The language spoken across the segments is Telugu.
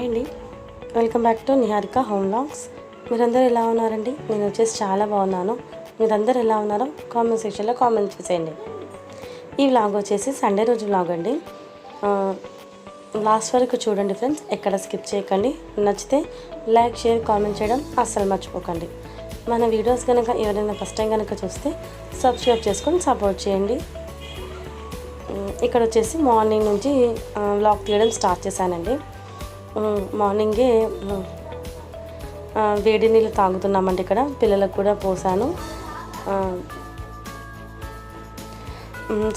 హాయ్ అండి. Welcome back to Niharika home logs. మీరందరూ ఎలా ఉన్నారండి? నేను వచ్చేసి చాలా బాగున్నాను. మీరందరూ ఎలా ఉన్నారో కామెంట్ సెక్షన్లో కామెంట్ చేసేయండి. ఈ వ్లాగ్ వచ్చేసి సండే రోజు వ్లాగ్ అండి. లాస్ట్ వరకు చూడండి ఫ్రెండ్స్ ఎక్కడ స్కిప్ చేయకండి. నచ్చితే లైక్ షేర్ కామెంట్ చేయడం అస్సలు మర్చిపోకండి. మన వీడియోస్ కనుక ఎవరైనా ఫస్ట్ టైం కనుక చూస్తే సబ్స్క్రైబ్ చేసుకొని సపోర్ట్ చేయండి. ఇక్కడ వచ్చేసి మార్నింగ్ నుంచి వ్లాగ్ తీయడం స్టార్ట్ చేశానండి. మార్నింగే వేడి నీళ్ళు తాగుతున్నామండి ఇక్కడ. పిల్లలకు కూడా పోసాను.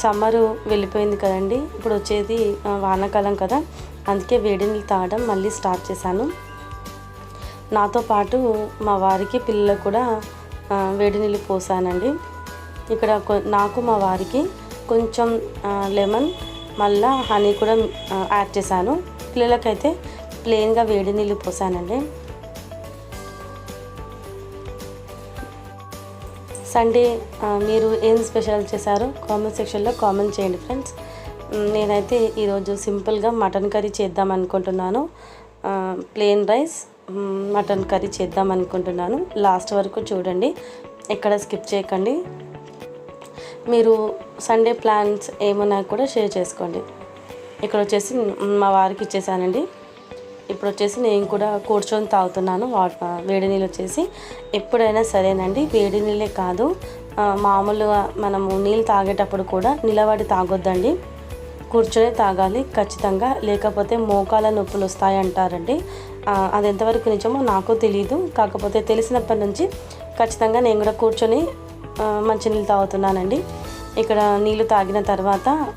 సమ్మరు వెళ్ళిపోయింది కదండి. ఇప్పుడు వచ్చేది వానాకాలం కదా. అందుకే వేడి నీళ్ళు తాగడం మళ్ళీ స్టార్ట్ చేశాను. నాతో పాటు మా వారికి పిల్లలకు కూడా వేడి నీళ్ళు పోసానండి. ఇక్కడ నాకు మా వారికి కొంచెం లెమన్ మళ్ళా హనీ కూడా యాడ్ చేశాను. పిల్లలకైతే ప్లెయిన్గా వేడి నీళ్ళు పోసానండి. సండే మీరు ఏం స్పెషల్ చేశారో? కామెంట్ సెక్షన్లో కామెంట్ చేయండి ఫ్రెండ్స్ నేనైతే ఈరోజు సింపుల్గా మటన్ కర్రీ చేద్దాం అనుకుంటున్నాను. ప్లెయిన్ రైస్ మటన్ కర్రీ చేద్దాం అనుకుంటున్నాను. లాస్ట్ వరకు చూడండి. ఎక్కడ స్కిప్ చేయకండి. మీరు సండే ప్లాన్స్ ఏమున్నా కూడా షేర్ చేసుకోండి. ఇక్కడ వచ్చేసి మా వారికి ఇచ్చేసానండి. ఇప్పుడు వచ్చేసి నేను కూడా కూర్చొని తాగుతున్నాను. వా- వేడి నీళ్ళు వచ్చేసి ఎప్పుడైనా సరేనండి. వేడి నీళ్ళే కాదు. మామూలుగా మనము నీళ్ళు తాగేటప్పుడు కూడా నిలబడి తాగొద్దండి. కూర్చొని తాగాలి ఖచ్చితంగా. లేకపోతే మోకాల నొప్పులు వస్తాయి అంటారండి అది ఎంతవరకు నిజమో నాకు తెలియదు కాకపోతే తెలిసినప్పటి నుంచి ఖచ్చితంగా నేను కూడా కూర్చొని మంచి మంచినీళ్ళు తాగుతున్నానండి. ఇక్కడ నీళ్ళు తాగిన తర్వాత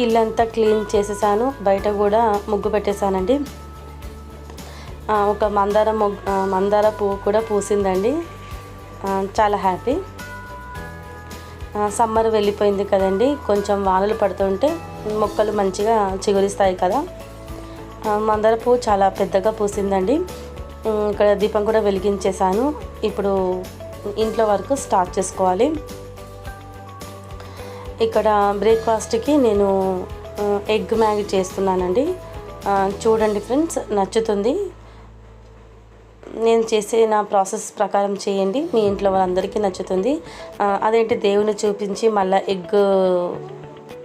ఇల్లంతా క్లీన్ చేసేసాను. బయట కూడా ముగ్గు పెట్టేశానండి. ఒక మందార మొగ్ మందార పువ్వు కూడా పూసిందండి. చాలా హ్యాపీ. సమ్మర్ వెళ్ళిపోయింది కదండి. కొంచెం వానలు పడుతుంటే మొక్కలు మంచిగా చిగురిస్తాయి కదా. మందార పువ్వు చాలా పెద్దగా పూసిందండి. ఇక్కడ దీపం కూడా వెలిగించేశాను. ఇప్పుడు ఇంట్లో వరకు స్టార్ట్ చేసుకోవాలి. ఇక్కడ బ్రేక్ఫాస్ట్కి నేను ఎగ్ మ్యాగీ చేస్తున్నానండి. చూడండి ఫ్రెండ్స్ నచ్చుతుంది. నేను చేసే నా ప్రాసెస్ ప్రకారం చేయండి. మీ ఇంట్లో వాళ్ళందరికీ నచ్చుతుంది. అదేంటి దేవుని చూపించి మళ్ళీ ఎగ్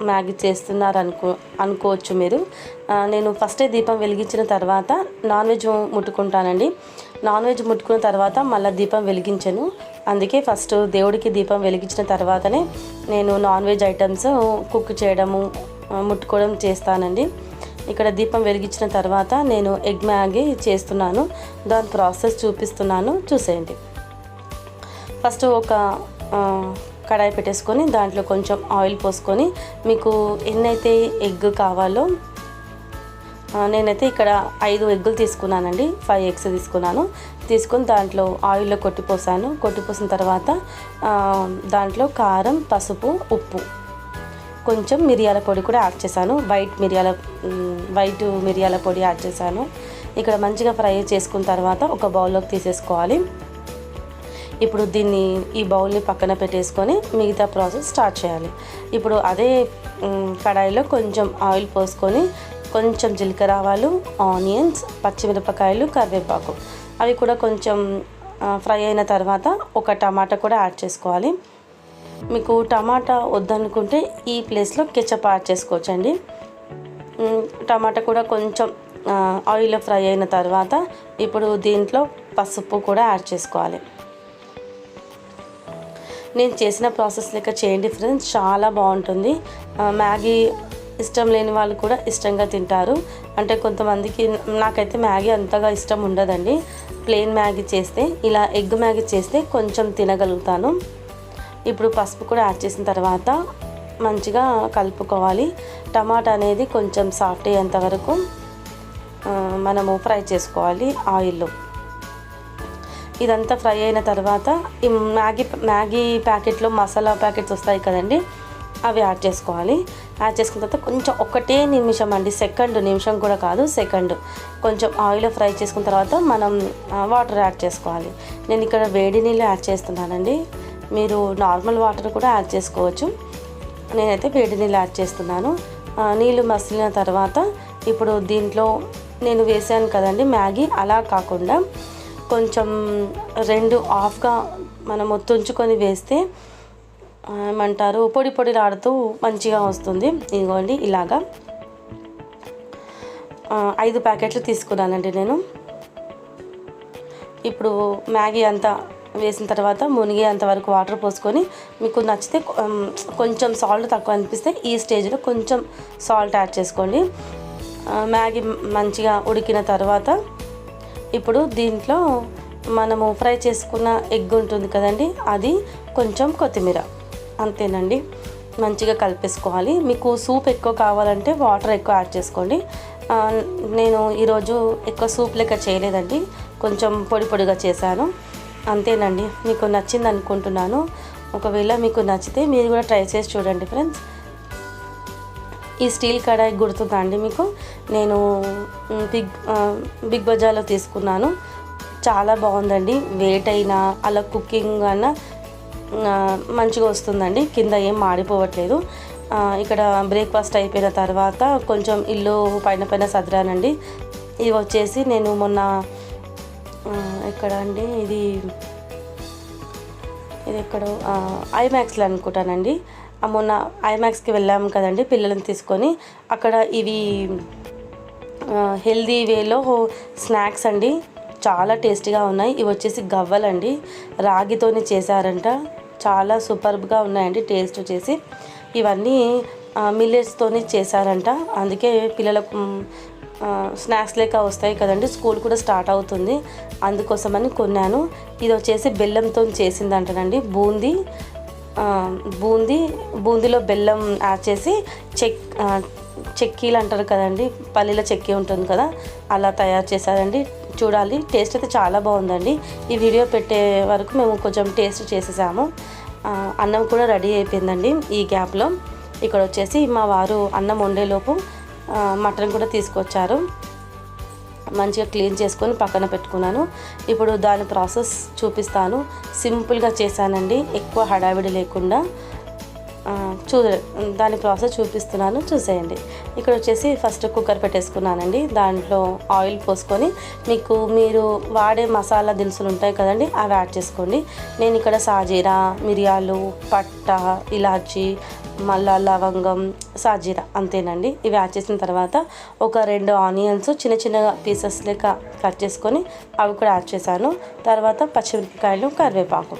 మ్యాగీ చేస్తున్నారు అనుకో అనుకోవచ్చు మీరు. నేను ఫస్టే దీపం వెలిగించిన తర్వాత నాన్ వెజ్ ముట్టుకుంటానండి. నాన్ వెజ్ ముట్టుకున్న తర్వాత మళ్ళీ దీపం వెలిగించను. అందుకే ఫస్ట్ దేవుడికి దీపం వెలిగించిన తర్వాతనే నేను నాన్ వెజ్ ఐటమ్స్ కుక్ చేయడము ముట్టుకోవడం చేస్తానండి. ఇక్కడ దీపం వెలిగించిన తర్వాత నేను ఎగ్ మ్యాగీ చేస్తున్నాను. దాని ప్రాసెస్ చూపిస్తున్నాను. చూసేయండి. ఫస్ట్ ఒక కడాయి పెట్టేసుకొని దాంట్లో కొంచెం ఆయిల్ పోసుకొని మీకు ఎన్నైతే ఎగ్ కావాలో నేనైతే ఇక్కడ ఐదు ఎగ్గులు తీసుకున్నానండి. ఫైవ్ ఎగ్స్ తీసుకున్నాను. తీసుకొని దాంట్లో ఆయిల్లో కొట్టిపోసాను కొట్టిపోసిన తర్వాత దాంట్లో కారం పసుపు ఉప్పు కొంచెం మిరియాల పొడి కూడా యాడ్ చేశాను. వైట్ మిరియాల వైట్ మిరియాల పొడి యాడ్ చేశాను. ఇక్కడ మంచిగా ఫ్రై చేసుకున్న తర్వాత ఒక బౌల్లోకి తీసేసుకోవాలి. ఇప్పుడు దీన్ని ఈ బౌల్ని పక్కన పెట్టేసుకొని మిగతా ప్రాసెస్ స్టార్ట్ చేయాలి. ఇప్పుడు అదే కడాయిలో కొంచెం ఆయిల్ పోసుకొని కొంచెం జీలకర్ర ఆవాలు ఆనియన్స్ పచ్చిమిరపకాయలు కరివేపాకు అవి కూడా కొంచెం ఫ్రై అయిన తర్వాత ఒక టమాటా కూడా యాడ్ చేసుకోవాలి. మీకు టమాటా వద్దనుకుంటే ఈ ప్లేస్లో కెచప్ యాడ్ చేసుకోవచ్చండి. టమాటా కూడా కొంచెం ఆయిల్లో ఫ్రై అయిన తర్వాత ఇప్పుడు దీంట్లో పసుపు కూడా యాడ్ చేసుకోవాలి. నేను చేసిన ప్రాసెస్ లెక్క చేయండి ఫ్రెండ్స్ చాలా బాగుంటుంది. మ్యాగీ ఇష్టం లేని వాళ్ళు కూడా ఇష్టంగా తింటారు. అంటే కొంతమందికి నాకైతే మ్యాగీ అంతగా ఇష్టం ఉండదండి. ప్లెయిన్ మ్యాగీ చేస్తే ఇలా ఎగ్ మ్యాగీ చేస్తే కొంచెం తినగలుగుతాను. ఇప్పుడు పసుపు కూడా యాడ్ చేసిన తర్వాత మంచిగా కలుపుకోవాలి. టమాటా అనేది కొంచెం సాఫ్ట్ అయ్యేంత వరకు మనము ఫ్రై చేసుకోవాలి ఆయిల్లో. ఇదంతా ఫ్రై అయిన తర్వాత ఈ మ్యాగీ మ్యాగీ ప్యాకెట్లో మసాలా ప్యాకెట్స్ వస్తాయి కదండి అవి యాడ్ చేసుకోవాలి. యాడ్ చేసుకున్న తర్వాత కొంచెం ఒకటే నిమిషం అండి సెకండ్ నిమిషం కూడా కాదు సెకండ్. కొంచెం ఆయిల్ ఫ్రై చేసుకున్న తర్వాత మనం వాటర్ యాడ్ చేసుకోవాలి. నేను ఇక్కడ వేడి నీళ్ళు యాడ్ చేస్తున్నానండి. మీరు నార్మల్ వాటర్ కూడా యాడ్ చేసుకోవచ్చు. నేనైతే వేడి నీళ్ళు యాడ్ చేస్తున్నాను. నీళ్ళు మసిలిన తర్వాత ఇప్పుడు దీంట్లో నేను వేసాను కదండి మ్యాగీ. అలా కాకుండా కొంచెం రెండు హాఫ్గా మనము తుంచుకొని వేస్తే ఏమంటారు పొడి పొడి లాడుతూ మంచిగా వస్తుంది. ఇదిగోండి ఇలాగా. ఐదు ప్యాకెట్లు తీసుకున్నానండి నేను. ఇప్పుడు మ్యాగీ అంతా వేసిన తర్వాత మునిగేంత వరకు వాటర్ పోసుకొని మీకు నచ్చితే కొంచెం సాల్ట్ తక్కువ అనిపిస్తే ఈ స్టేజ్లో కొంచెం సాల్ట్ యాడ్ చేసుకోండి. మ్యాగీ మంచిగా ఉడికిన తర్వాత ఇప్పుడు దీంట్లో మనము ఫ్రై చేసుకున్న ఎగ్ ఉంటుంది కదండి అది కొంచెం కొత్తిమీర. అంతేనండి. మంచిగా కలిపేసుకోవాలి. మీకు సూప్ ఎక్కువ కావాలంటే వాటర్ ఎక్కువ యాడ్ చేసుకోండి. నేను ఈరోజు ఎక్కువ సూప్ లెక్క చేయలేదండి. కొంచెం పొడి పొడిగా చేశాను. అంతేనండి. మీకు నచ్చింది అనుకుంటున్నాను. ఒకవేళ మీకు నచ్చితే మీరు కూడా ట్రై చేసి చూడండి ఫ్రెండ్స్. ఈ స్టీల్ కడాయి గుర్తుందా అండి మీకు? నేను బిగ్ బిగ్ బజార్లో తీసుకున్నాను. చాలా బాగుందండి. వెయిట్ అయినా అలా కుకింగ్ అన్నా మంచిగా వస్తుందండి. కింద ఏం మాడిపోవట్లేదు. ఇక్కడ బ్రేక్ఫాస్ట్ అయిపోయిన తర్వాత కొంచెం ఇల్లు పైన పైన సదిరానండి. ఇది వచ్చేసి నేను మొన్న ఎక్కడ అండి ఇది ఇది ఎక్కడో ఐమాక్స్లో అనుకుంటానండి. మొన్న ఐమాక్స్కి వెళ్ళాము కదండి పిల్లలను తీసుకొని. అక్కడ ఇవి హెల్దీ వేలో స్నాక్స్ అండి. చాలా టేస్టీగా ఉన్నాయి. ఇవి వచ్చేసి గవ్వలండి. రాగితోని చేశారంట. చాలా సూపర్బ్గా ఉన్నాయండి టేస్ట్ వచ్చేసి. ఇవన్నీ మిల్లెట్స్తోని చేశారంట. అందుకే పిల్లలకు స్నాక్స్ లేక వస్తాయి కదండి స్కూల్ కూడా స్టార్ట్ అవుతుంది. అందుకోసమని కొన్నాను. ఇది వచ్చేసి బెల్లంతో చేసిందంటనండి. బూందీ బూందీ బూందీలో బెల్లం యాడ్ చేసి చెక్ చెక్కీలు అంటారు కదండి పల్లీల చెక్కీ ఉంటుంది కదా అలా తయారు చేశారండి. చూడాలి టేస్ట్ అయితే చాలా బాగుందండి. ఈ వీడియో పెట్టే వరకు మేము కొంచెం టేస్ట్ చేసేసాము. అన్నం కూడా రెడీ అయిపోయిందండి ఈ గ్యాప్లో. ఇక్కడ వచ్చేసి మా వారు అన్నం వండేలోపు మటన్ కూడా తీసుకొచ్చారు. మంచిగా క్లీన్ చేసుకొని పక్కన పెట్టుకున్నాను. ఇప్పుడు దాని ప్రాసెస్ చూపిస్తాను. సింపుల్గా చేశానండి. ఎక్కువ హడావిడి లేకుండా. చూ దాని ప్రాసెస్ చూపిస్తున్నాను చూసేయండి. ఇక్కడ వచ్చేసి ఫస్ట్ కుక్కర్ పెట్టేసుకున్నానండి. దాంట్లో ఆయిల్ పోసుకొని మీకు మీరు వాడే మసాలా దినుసులు ఉంటాయి కదండి అవి యాడ్ చేసుకోండి. నేను ఇక్కడ సాజీరా మిరియాలు పట్ట ఇలాచి మళ్ళా లవంగం సాజీరా అంతేనండి. ఇవి యాడ్ చేసిన తర్వాత ఒక రెండు ఆనియన్స్ చిన్న చిన్న పీసెస్ లెక్క కట్ చేసుకొని అవి కూడా యాడ్ చేశాను. తర్వాత పచ్చిమిరపకాయలు కరివేపాకు.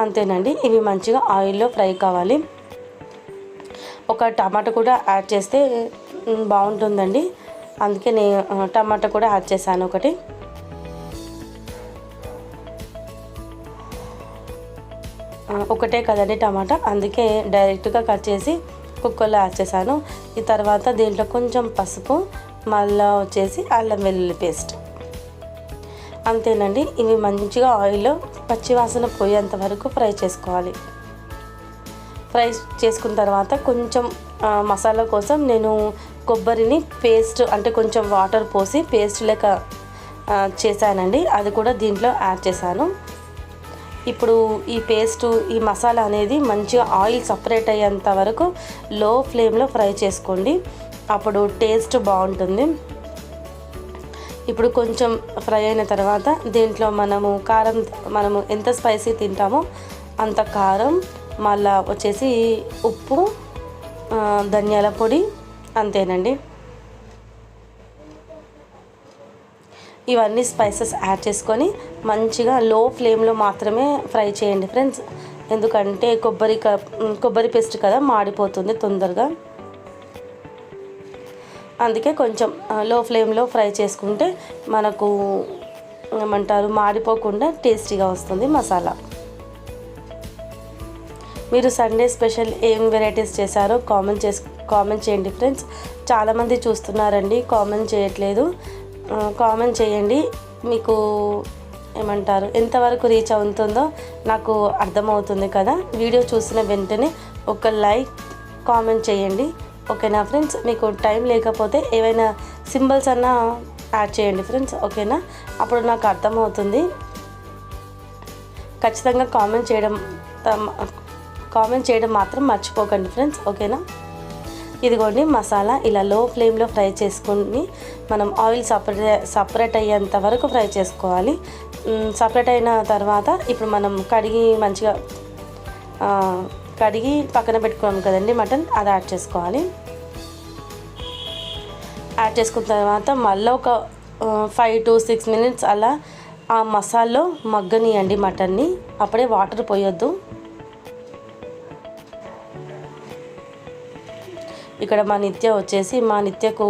అంతేనండి. ఇవి మంచిగా ఆయిల్లో ఫ్రై కావాలి. ఒక టమాటా కూడా యాడ్ చేస్తే బాగుంటుందండి. అందుకే నేను టమాటా కూడా యాడ్ చేశాను ఒకటి. ఒకటే కదండి టమాటా. అందుకే డైరెక్ట్గా కట్ చేసి కుక్కర్లో యాడ్ చేశాను. ఈ తర్వాత దీంట్లో కొంచెం పసుపు మళ్ళీ వచ్చేసి అల్లం వెల్లుల్లి పేస్ట్. అంతేనండి. ఇవి మంచిగా ఆయిల్లో పచ్చివాసన పోయేంత వరకు ఫ్రై చేసుకోవాలి. ఫ్రై చేసుకున్న తర్వాత కొంచెం మసాలా కోసం నేను కొబ్బరిని పేస్ట్ అంటే కొంచెం వాటర్ పోసి పేస్ట్ లెక్క చేశానండి. అది కూడా దీంట్లో యాడ్ చేశాను. ఇప్పుడు ఈ పేస్ట్ ఈ మసాలా అనేది మంచిగా ఆయిల్ సపరేట్ అయ్యేంత వరకు లో ఫ్లేమ్లో ఫ్రై చేసుకోండి. అప్పుడు టేస్ట్ బాగుంటుంది. ఇప్పుడు కొంచెం ఫ్రై అయిన తర్వాత దీంట్లో మనము కారం మనము ఎంత స్పైసీ తింటామో అంత కారం మళ్ళా వచ్చేసి ఉప్పు ధనియాల పొడి అంతేనండి. ఇవన్నీ స్పైసెస్ యాడ్ చేసుకొని మంచిగా లో ఫ్లేమ్లో మాత్రమే ఫ్రై చేయండి ఫ్రెండ్స్. ఎందుకంటే కొబ్బరి క- కొబ్బరి పేస్ట్ కదా మాడిపోతుంది తొందరగా. అందుకే కొంచెం లో ఫ్లేమ్లో ఫ్రై చేసుకుంటే మనకు ఏమంటారు మాడిపోకుండా టేస్టీగా వస్తుంది మసాలా. మీరు సండే స్పెషల్ ఏం వెరైటీస్ చేశారో కామెంట్ చేసి కామెంట్ చేయండి ఫ్రెండ్స్. చాలామంది చూస్తున్నారండి కామెంట్ చేయట్లేదు. కామెంట్ చేయండి. మీకు ఏమంటారు ఎంతవరకు రీచ్ అవుతుందో నాకు అర్థమవుతుంది కదా. వీడియో చూసిన వెంటనే ఒక లైక్ కామెంట్ చేయండి. ఓకేనా ఫ్రెండ్స్ మీకు టైం లేకపోతే ఏవైనా సింబల్స్ అన్నా యాడ్ చేయండి ఫ్రెండ్స్ ఓకేనా అప్పుడు నాకు అర్థమవుతుంది. ఖచ్చితంగా కామెంట్ చేయడం కామెంట్ చేయడం మాత్రం మర్చిపోకండి ఫ్రెండ్స్ ఓకేనా ఇదిగోండి మసాలా ఇలా లో ఫ్లేమ్లో ఫ్రై చేసుకుని మనం ఆయిల్ సపరేట్ సపరేట్ అయ్యేంత వరకు ఫ్రై చేసుకోవాలి. సపరేట్ అయిన తర్వాత ఇప్పుడు మనం కడిగి మంచిగా కడిగి పక్కన పెట్టుకున్నాం కదండి మటన్ అది యాడ్ చేసుకోవాలి. యాడ్ చేసుకున్న తర్వాత మళ్ళీ ఒక ఫైవ్ టు సిక్స్ మినిట్స్ అలా ఆ మసాల్లో మగ్గనియండి మటన్ని. అప్పుడే వాటర్ పోయొద్దు. ఇక్కడ మా నిత్య వచ్చేసి మా నిత్యకు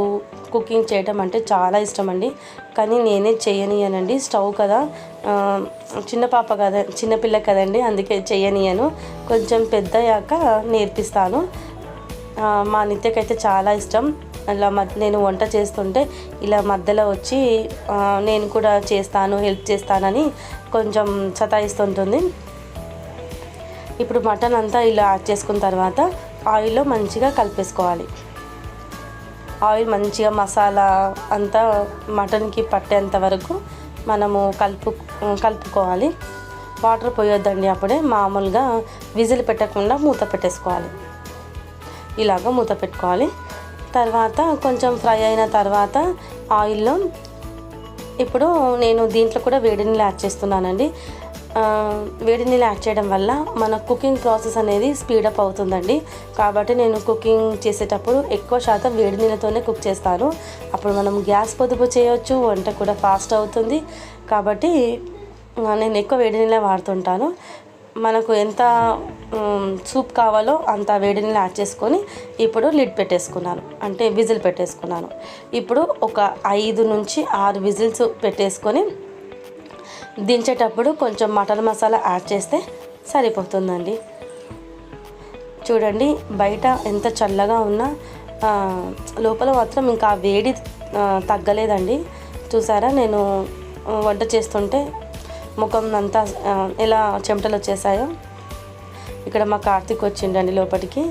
కుకింగ్ చేయటం అంటే చాలా ఇష్టం అండి. కానీ నేనే చేయనియనండి. స్టవ్ కదా. చిన్న పాప కదా చిన్నపిల్ల కదండి అందుకే చేయనియను. కొంచెం పెద్దయ్యాక నేర్పిస్తాను. మా నిత్యకైతే చాలా ఇష్టం. అలా మధ్య నేను వంట చేస్తుంటే ఇలా మధ్యలో వచ్చి నేను కూడా చేస్తాను హెల్ప్ చేస్తానని కొంచెం సతాయిస్తుంటుంది. ఇప్పుడు మటన్ అంతా ఇలా యాడ్ చేసుకున్న తర్వాత ఆయిల్లో మంచిగా కలిపేసుకోవాలి. ఆయిల్ మంచిగా మసాలా అంతా మటన్కి పట్టేంత వరకు మనము కలుపు కలుపుకోవాలి. వాటర్ పోయొద్దండి అప్పుడే మామూలుగా విజిల్ పెట్టకుండా మూత పెట్టేసుకోవాలి. ఇలాగ మూత పెట్టుకోవాలి. తర్వాత కొంచెం ఫ్రై అయిన తర్వాత ఆయిల్లో ఇప్పుడు నేను దీంట్లో కూడా వేడి నీళ్ళు యాడ్ చేస్తున్నానండి. వేడి నీళ్ళు యాడ్ చేయడం వల్ల మన కుకింగ్ ప్రాసెస్ అనేది స్పీడప్ అవుతుందండి. కాబట్టి నేను కుకింగ్ చేసేటప్పుడు ఎక్కువ శాతం వేడి నీళ్ళతోనే కుక్ చేస్తాను. అప్పుడు మనం గ్యాస్ పొదుపు చేయొచ్చు వంట కూడా ఫాస్ట్ అవుతుంది. కాబట్టి నేను ఎక్కువ వేడి నీళ్ళే వాడుతుంటాను. మనకు ఎంత సూప్ కావాలో అంత వేడి నీళ్ళు యాడ్ చేసుకొని ఇప్పుడు లిడ్ పెట్టేసుకున్నాను. అంటే విజిల్ పెట్టేసుకున్నాను. ఇప్పుడు ఒక ఐదు నుంచి ఆరు విజిల్స్ పెట్టేసుకొని దించేటప్పుడు కొంచెం మటన్ మసాలా యాడ్ చేస్తే సరిపోతుందండి. చూడండి బయట ఎంత చల్లగా ఉన్నా లోపల మాత్రం ఇంకా వేడి తగ్గలేదండి. చూసారా నేను వంట చేస్తుంటే ముఖం అంతా ఎలా చెమటలు వచ్చేసాయో. ఇక్కడ మా కార్తీక్ వచ్చిండండి లోపలికి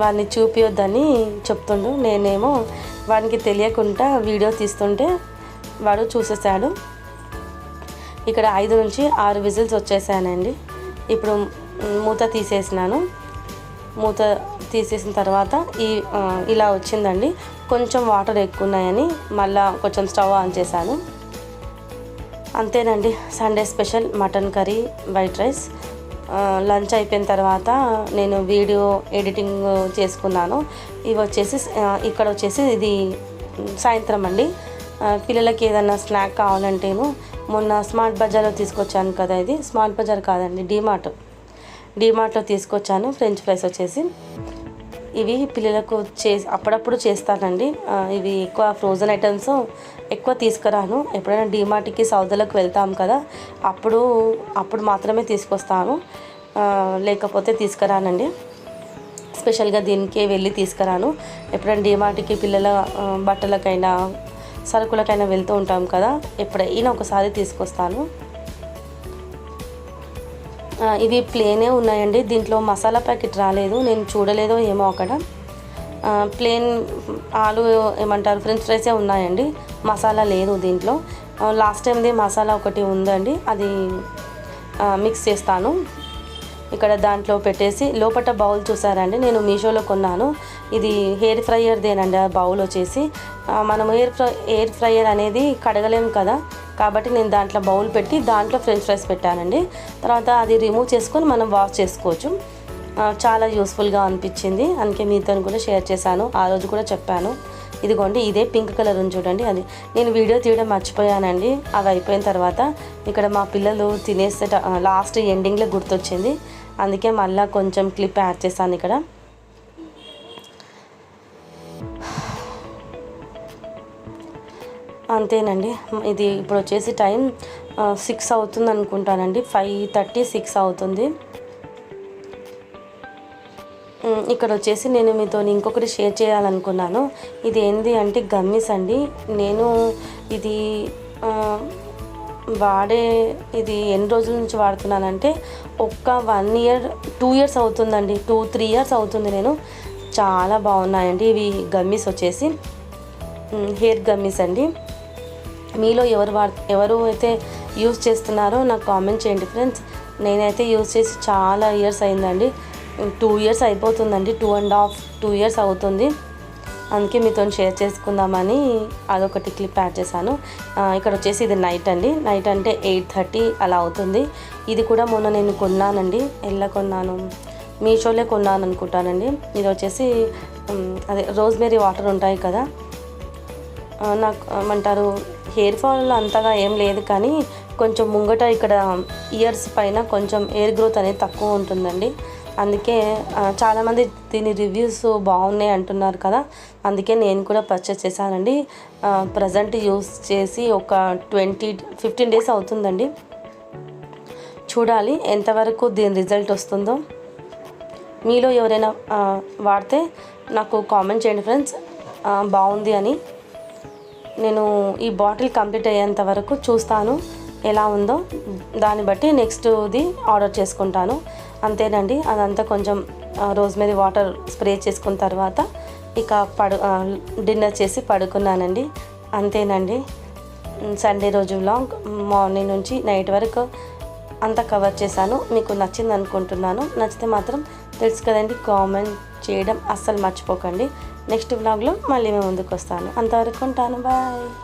వాడిని చూపియొద్దని చెప్తుండు. నేనేమో వానికి తెలియకుండా వీడియో తీస్తుంటే వాడు చూసేసాడు. ఇక్కడ ఐదు నుంచి ఆరు విజిల్స్ వచ్చేసానండి. ఇప్పుడు మూత తీసేసినాను. మూత తీసేసిన తర్వాత ఈ ఇలా వచ్చిందండి. కొంచెం వాటర్ ఎక్కువ ఉన్నాయని మళ్ళా కొంచెం స్టవ్ ఆన్ చేశాను. అంతేనండి. Sunday special mutton curry white rice. Lunch అయిపోయిన తర్వాత నేను వీడియో ఎడిటింగ్ చేసుకున్నాను. ఇవి వచ్చేసి ఇక్కడ వచ్చేసి ఇది సాయంత్రం అండి. పిల్లలకి ఏదైనా స్నాక్ కావాలంటేను మొన్న స్మార్ట్ బజార్లో తీసుకొచ్చాను కదా ఇది. స్మార్ట్ బజార్ కాదండి డీమార్ట్. డీమార్ట్లో తీసుకొచ్చాను ఫ్రెంచ్ ఫ్రైస్ వచ్చేసి. ఇవి పిల్లలకు చే అప్పుడప్పుడు చేస్తానండి. ఇవి ఎక్కువ ఫ్రోజన్ ఐటమ్స్ ఎక్కువ తీసుకురాను. ఎప్పుడైనా డీమార్ట్కి సౌదలకు వెళ్తాం కదా అప్పుడు అప్పుడు మాత్రమే తీసుకొస్తాను. లేకపోతే తీసుకురానండి. స్పెషల్గా దీనికే వెళ్ళి తీసుకురాను. ఎప్పుడైనా డీమార్ట్కి పిల్లల బట్టలకైనా సరుకులకైనా వెళ్తూ ఉంటాం కదా ఎప్పుడైనా ఒకసారి తీసుకొస్తాను. ఇవి ప్లేనే ఉన్నాయండి. దీంట్లో మసాలా ప్యాకెట్ రాలేదు నేను చూడలేదో ఏమో అక్కడ. ప్లేన్ ఆలు ఏమంటారు ఫ్రెంచ్ ఫ్రైసే ఉన్నాయండి. మసాలా లేదు దీంట్లో. లాస్ట్ టైంది మసాలా ఒకటి ఉందండి అది మిక్స్ చేస్తాను. ఇక్కడ దాంట్లో పెట్టేసి లోపల బౌల్ చూసారండి నేను మీషోలో కొన్నాను. ఇది హెయిర్ ఫ్రైయర్దేనండి ఆ బౌల్ వచ్చేసి. మనం హెయిర్ ఫ్రై ఎయిర్ ఫ్రైయర్ అనేది కడగలేము కదా. కాబట్టి నేను దాంట్లో బౌల్ పెట్టి దాంట్లో ఫ్రెంచ్ ఫ్రైస్ పెట్టానండి. తర్వాత అది రిమూవ్ చేసుకొని మనం వాష్ చేసుకోవచ్చు. చాలా యూస్ఫుల్గా అనిపించింది. అందుకే మీతో కూడా షేర్ చేశాను. ఆ రోజు కూడా చెప్పాను. ఇదిగోండి ఇదే పింక్ కలర్ ఉంది చూడండి. అది నేను వీడియో తీయడం మర్చిపోయానండి. అవి అయిపోయిన తర్వాత ఇక్కడ మా పిల్లలు తినేస్తే లాస్ట్ ఎండింగ్లో గుర్తొచ్చింది. అందుకే మళ్ళీ కొంచెం క్లిప్ యాడ్ చేశాను ఇక్కడ. అంతేనండి. ఇది ఇప్పుడు వచ్చేసి టైం సిక్స్ అవుతుంది అనుకుంటానండి. ఫైవ్ థర్టీ సిక్స్ అవుతుంది. ఇక్కడ వచ్చేసి నేను మీతో ఇంకొకటి షేర్ చేయాలనుకున్నాను. ఇది ఏంది అంటే గమ్మీస్ అండి. నేను ఇది వాడే ఇది ఎన్ని రోజుల నుంచి వాడుతున్నానంటే ఒక్క వన్ ఇయర్ టూ ఇయర్స్ అవుతుందండి. టూ త్రీ ఇయర్స్ అవుతుంది నేను. చాలా బాగున్నాయండి. ఇవి గమ్మీస్ వచ్చేసి. హెయిర్ గమ్మీస్ అండి. మీలో ఎవరు వాడు ఎవరు అయితే యూస్ చేస్తున్నారో నాకు కామెంట్ చేయండి ఫ్రెండ్స్. నేనైతే యూస్ చేసి చాలా ఇయర్స్ అయిందండి. టూ ఇయర్స్ అయిపోతుందండి. Two and half two years అవుతుంది. అందుకే మీతో షేర్ చేసుకుందామని అదొకటి క్లిప్ యాడ్ చేశాను. ఇక్కడ వచ్చేసి ఇది నైట్ అండి. నైట్ అంటే ఎయిట్ థర్టీ అలా అవుతుంది. ఇది కూడా మొన్న నేను కొన్నానండి. ఎలా కొన్నాను? మీషోలే కొన్నాను అనుకుంటానండి. ఇది వచ్చేసి అదే రోజ్మేరీ వాటర్ ఉంటాయి కదా. నాకు ఏమంటారు హెయిర్ ఫాల్ అంతగా ఏం లేదు కానీ కొంచెం ముంగట ఇక్కడ ఇయర్స్ పైన కొంచెం ఎయిర్ గ్రోత్ అనేది తక్కువ ఉంటుందండి. అందుకే చాలామంది దీని రివ్యూస్ బాగున్నాయి అంటున్నారు కదా. అందుకే నేను కూడా పర్చేస్ చేశానండి. ప్రజెంట్ యూస్ చేసి ఒక ట్వంటీ ఫిఫ్టీన్ డేస్ అవుతుందండి. చూడాలి ఎంతవరకు దీని రిజల్ట్ వస్తుందో. మీలో ఎవరైనా వాడితే నాకు కామెంట్ చేయండి ఫ్రెండ్స్ బాగుంది అని. నేను ఈ బాటిల్ కంప్లీట్ అయ్యేంత వరకు చూస్తాను ఎలా ఉందో. దాన్ని బట్టి నెక్స్ట్ది ఆర్డర్ చేసుకుంటాను. అంతేనండి అదంతా కొంచెం రోజ్మేరీ వాటర్ స్ప్రే చేసుకున్న తర్వాత ఇక పడు డిన్నర్ చేసి పడుకున్నానండి. అంతేనండి. సండే రోజు వ్లాగ్ మార్నింగ్ నుంచి నైట్ వరకు అంతా కవర్ చేశాను. మీకు నచ్చింది అనుకుంటున్నాను నచ్చితే మాత్రం తెలుసు కదండి కామెంట్ చేయడం అస్సలు మర్చిపోకండి. నెక్స్ట్ బ్లాగ్లో మళ్ళీ మేము ముందుకు వస్తాను. అంతవరకు ఉంటాను. బాయ్.